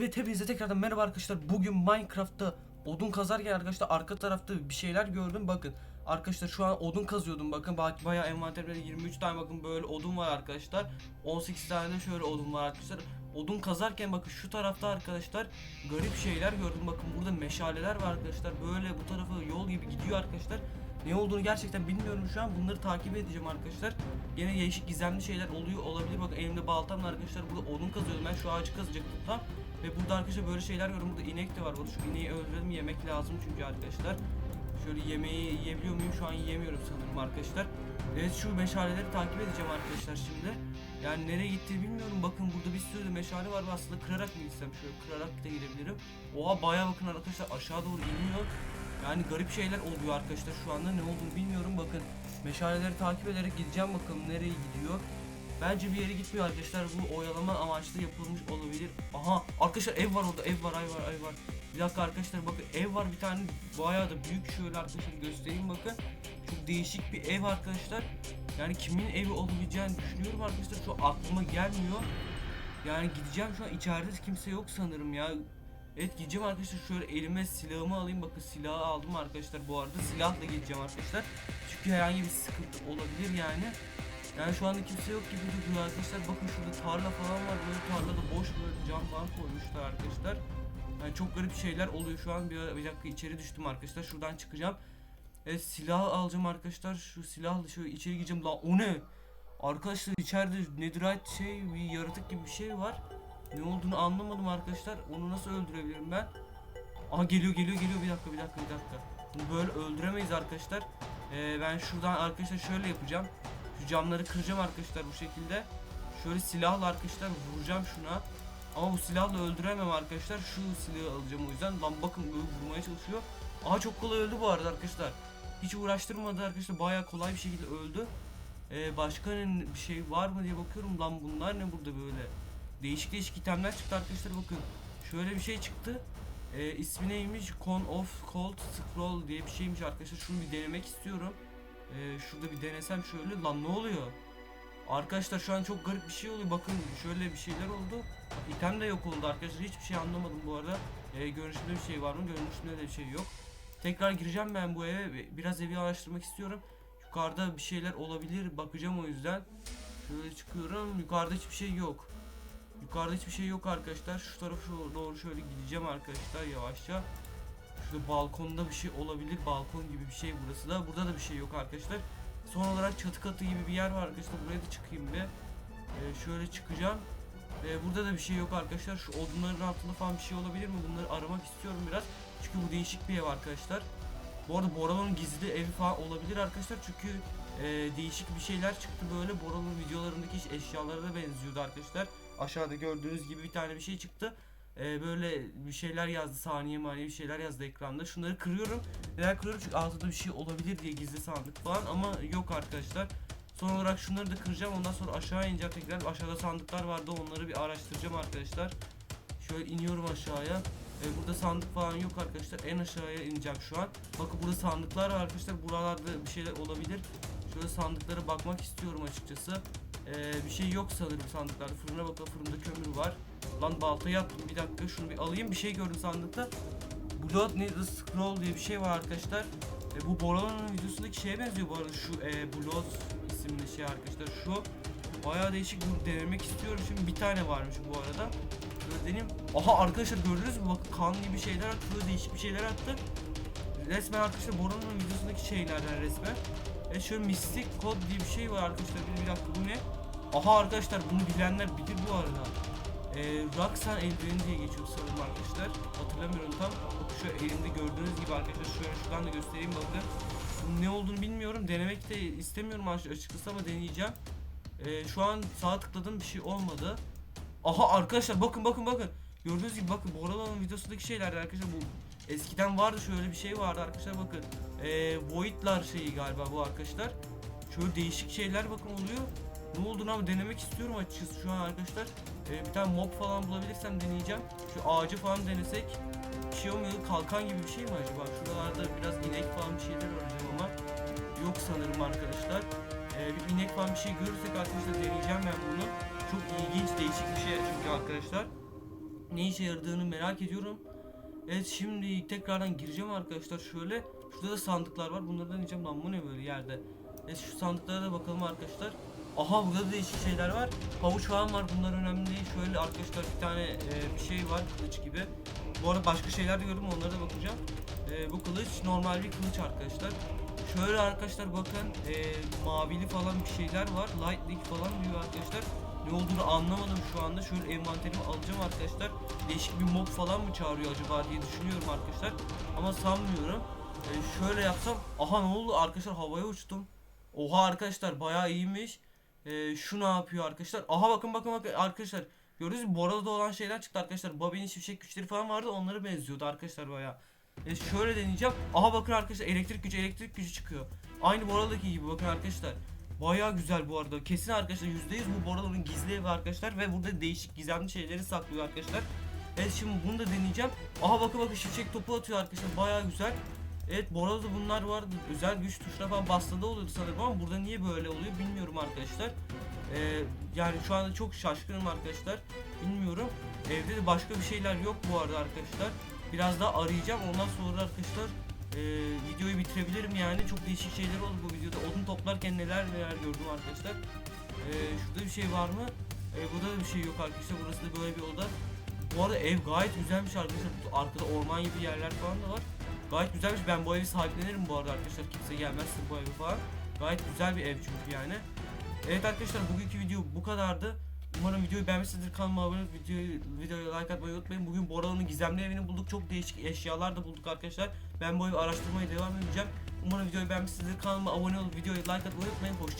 Evet hepinize tekrardan merhaba arkadaşlar. Bugün Minecraft'ta odun kazarken arkadaşlar arka tarafta bir şeyler gördüm. Bakın arkadaşlar şu an odun kazıyordum. Bakın bak bayağı envanterimde 23 tane bakın böyle odun var arkadaşlar. 18 tane şöyle odun var arkadaşlar. Odun kazarken bakın şu tarafta arkadaşlar garip şeyler gördüm. Bakın burada meşaleler var arkadaşlar. Böyle bu tarafa yol gibi gidiyor arkadaşlar. Ne olduğunu gerçekten bilmiyorum şu an. Bunları takip edeceğim arkadaşlar. Yine değişik gizemli şeyler oluyor olabilir. Bakın elimde baltam var arkadaşlar. Burada odun kazıyordum. Ben şu ağacı kazacaktım tam. Ve burada arkadaşlar böyle şeyler gördüm. Burada inek de var. Burada şu ineği öldürelim. Yemek lazım çünkü arkadaşlar. Şöyle yemeği yiyebiliyor muyum? Şu an yiyemiyorum sanırım arkadaşlar. Evet şu meşaleleri takip edeceğim arkadaşlar şimdi. Yani nereye gittiğini bilmiyorum. Bakın burada bir sürü meşale var. Aslında kırarak mı gitsem? Şöyle kırarak da gidebilirim. Oha bayağı bakın arkadaşlar aşağı doğru iniyor. Yani garip şeyler oluyor arkadaşlar şu anda ne olduğunu bilmiyorum bakın meşaleleri takip ederek gideceğim bakalım nereye gidiyor. Bence bir yere gitmiyor arkadaşlar bu oyalama amaçlı yapılmış olabilir. Aha arkadaşlar ev var orada ev var ay var ay var. Bir dakika arkadaşlar bakın ev var bir tane bayağı da büyük şöyle arkadaşlar göstereyim bakın. Çok değişik bir ev arkadaşlar. Yani kimin evi olabileceğini düşünüyorum arkadaşlar şu aklıma gelmiyor. Yani gideceğim şu an içeride kimse yok sanırım ya. Evet gideceğim arkadaşlar. Şöyle elime silahımı alayım. Bakın silahı aldım arkadaşlar bu arada. Silahla gideceğim arkadaşlar. Çünkü herhangi bir sıkıntı olabilir yani. Yani şu anda kimse yok gibi duruyor arkadaşlar. Bakın şurada tarla falan var. Böyle tarlada boş böyle cam falan koymuşlar arkadaşlar. Yani çok garip şeyler oluyor. Şu an bir, dakika içeri düştüm arkadaşlar. Şuradan çıkacağım. Evet silah alacağım arkadaşlar. Şu silahla şöyle içeri gireceğim. Lan o ne? Arkadaşlar içeride netherite şey bir yaratık gibi bir şey var ne olduğunu anlamadım arkadaşlar. Onu nasıl öldürebilirim ben? Aha geliyor geliyor geliyor bir dakika bir dakika bir dakika. Bunu böyle öldüremeyiz arkadaşlar. Ee, ben şuradan arkadaşlar şöyle yapacağım. Şu camları kıracağım arkadaşlar bu şekilde. Şöyle silahla arkadaşlar vuracağım şuna. Ama bu silahla öldüremem arkadaşlar. Şu silahı alacağım o yüzden. Lan bakın böyle vurmaya çalışıyor. Aha çok kolay öldü bu arada arkadaşlar. Hiç uğraştırmadı arkadaşlar. Bayağı kolay bir şekilde öldü. Ee, başka bir şey var mı diye bakıyorum. Lan bunlar ne burada böyle? Değişik değişik itemler çıktı arkadaşlar bakın. Şöyle bir şey çıktı. Ee, ismi neymiş? Con of Cold Scroll diye bir şeymiş arkadaşlar. Şunu bir denemek istiyorum. Ee, şurada bir denesem şöyle. Lan ne oluyor? Arkadaşlar şu an çok garip bir şey oluyor. Bakın şöyle bir şeyler oldu. İtem de yok oldu arkadaşlar. Hiçbir şey anlamadım bu arada. Ee, görünüşümde bir şey var mı? Görünüşümde de bir şey yok. Tekrar gireceğim ben bu eve. ve Biraz evi araştırmak istiyorum. Yukarıda bir şeyler olabilir. Bakacağım o yüzden. Şöyle çıkıyorum. Yukarıda hiçbir şey yok. Yukarıda hiçbir şey yok arkadaşlar. Şu tarafa doğru şöyle gideceğim arkadaşlar yavaşça. Şurada balkonda bir şey olabilir. Balkon gibi bir şey burası da. Burada da bir şey yok arkadaşlar. Son olarak çatı katı gibi bir yer var arkadaşlar. Buraya da çıkayım bir. Ee, şöyle çıkacağım. Ee, burada da bir şey yok arkadaşlar. Şu odunların altında falan bir şey olabilir mi? Bunları aramak istiyorum biraz. Çünkü bu değişik bir ev arkadaşlar. Bu arada Boralo'nun gizli evi falan olabilir arkadaşlar. Çünkü e, değişik bir şeyler çıktı böyle. Boralo'nun videolarındaki eşyalara da benziyordu arkadaşlar. Aşağıda gördüğünüz gibi bir tane bir şey çıktı. Ee, böyle bir şeyler yazdı saniye maniye bir şeyler yazdı ekranda. Şunları kırıyorum. Neden kırıyorum? Çünkü altında bir şey olabilir diye gizli sandık falan ama yok arkadaşlar. Son olarak şunları da kıracağım. Ondan sonra aşağı ineceğim tekrar. Aşağıda sandıklar vardı. Onları bir araştıracağım arkadaşlar. Şöyle iniyorum aşağıya. Ee, burada sandık falan yok arkadaşlar. En aşağıya ineceğim şu an. Bakın burada sandıklar var arkadaşlar. Buralarda bir şeyler olabilir. Şöyle sandıklara bakmak istiyorum açıkçası. Ee, bir şey yok sanırım sandıklarda. Fırına bakalım fırında kömür var. Lan baltayı attım bir dakika şunu bir alayım. Bir şey gördüm sandıkta. Blood Needle Scroll diye bir şey var arkadaşlar. E, bu Boralo'nun videosundaki şeye benziyor bu arada şu e, Blood isimli şey arkadaşlar şu. Bayağı değişik bunu denemek istiyorum. Şimdi bir tane varmış bu arada. Şöyle deneyeyim. Aha arkadaşlar gördünüz mü? Bakın kan gibi şeyler attı. Değişik bir şeyler attı. Resmen arkadaşlar Boralo'nun videosundaki şeylerden resmen. E şöyle mistik kod diye bir şey var arkadaşlar. Bir, bir dakika bu ne? Aha arkadaşlar bunu bilenler bilir bu arada. Ee, Roxanne eldiveni diye geçiyor sanırım arkadaşlar. Hatırlamıyorum tam. Şu elimde gördüğünüz gibi arkadaşlar şöyle şuradan da göstereyim bakın. Bunun ne olduğunu bilmiyorum. Denemek de istemiyorum aç- açıkçası ama deneyeceğim. Ee, şu an sağ tıkladım bir şey olmadı. Aha arkadaşlar bakın bakın bakın. Gördüğünüz gibi bakın Boralo'nun videosundaki şeyler arkadaşlar bu eskiden vardı şöyle bir şey vardı arkadaşlar bakın. Ee, Void'lar şeyi galiba bu arkadaşlar. Şöyle değişik şeyler bakın oluyor. Ne olduğunu ama denemek istiyorum açıkçası şu an arkadaşlar. Ee, bir tane mob falan bulabilirsem deneyeceğim. Şu ağacı falan denesek. Şey olmuyor. Kalkan gibi bir şey mi acaba? Şuralarda biraz inek falan bir şeyler arayacağım ama. Yok sanırım arkadaşlar. Ee, bir inek falan bir şey görürsek arkadaşlar deneyeceğim ben bunu. Çok ilginç değişik bir şey çünkü arkadaşlar. ne işe yaradığını merak ediyorum. Evet şimdi tekrardan gireceğim arkadaşlar şöyle. Şurada da sandıklar var. Bunlardan diyeceğim lan bu ne böyle yerde. Evet şu sandıklara da bakalım arkadaşlar. Aha burada da değişik şeyler var. Havuç falan var. Bunlar önemli değil. Şöyle arkadaşlar bir tane e, bir şey var kılıç gibi. Bu arada başka şeyler de gördüm onlara da bakacağım. E, bu kılıç normal bir kılıç arkadaşlar. Şöyle arkadaşlar bakın e, mavili falan bir şeyler var. Lightning falan diyor arkadaşlar. Ne olduğunu anlamadım şu anda. Şöyle envanterimi alacağım arkadaşlar. Değişik bir mob falan mı çağırıyor acaba diye düşünüyorum arkadaşlar. Ama sanmıyorum. E, şöyle yapsam. Aha ne oldu arkadaşlar havaya uçtum. Oha arkadaşlar bayağı iyiymiş. E, şu ne yapıyor arkadaşlar? Aha bakın bakın bakın arkadaşlar. Gördünüz mü? Bora'da olan şeyler çıktı arkadaşlar. Bobby'nin şimşek güçleri falan vardı. Onlara benziyordu arkadaşlar bayağı. E, şöyle deneyeceğim. Aha bakın arkadaşlar elektrik gücü elektrik gücü çıkıyor. Aynı Bora'daki gibi bakın arkadaşlar. Bayağı güzel bu arada. Kesin arkadaşlar %100 bu Bora'nın gizli evi arkadaşlar ve burada değişik gizemli şeyleri saklıyor arkadaşlar. Evet şimdi bunu da deneyeceğim. Aha bakın bakın şimşek topu atıyor arkadaşlar. Bayağı güzel. Evet Bora'da da bunlar vardı. Özel güç tuşuna falan bastığında oluyordu sanırım ama burada niye böyle oluyor bilmiyorum arkadaşlar. Ee, yani şu anda çok şaşkınım arkadaşlar. Bilmiyorum. Evde de başka bir şeyler yok bu arada arkadaşlar. Biraz daha arayacağım. Ondan sonra arkadaşlar e, videoyu bitirebilirim yani. Çok değişik şeyler oldu bu videoda. Odun toplarken neler neler gördüm arkadaşlar. E, şurada bir şey var mı? E, burada da bir şey yok arkadaşlar. Burası da böyle bir oda. Bu arada ev gayet güzelmiş arkadaşlar. Arkada orman gibi yerler falan da var. Gayet güzelmiş. Ben bu evi sahiplenirim bu arada arkadaşlar. Kimse gelmezse bu evi falan. Gayet güzel bir ev çünkü yani. Evet arkadaşlar bugünkü video bu kadardı. Umarım videoyu beğenmişsinizdir. Kanalıma abone olup videoyu, videoya like atmayı unutmayın. Bugün Bora'nın gizemli evini bulduk. Çok değişik eşyalar da bulduk arkadaşlar. Ben bu evi araştırmaya devam edeceğim. Umarım videoyu beğenmişsinizdir. Kanalıma abone olup videoyu like atmayı unutmayın. Hoşçakalın.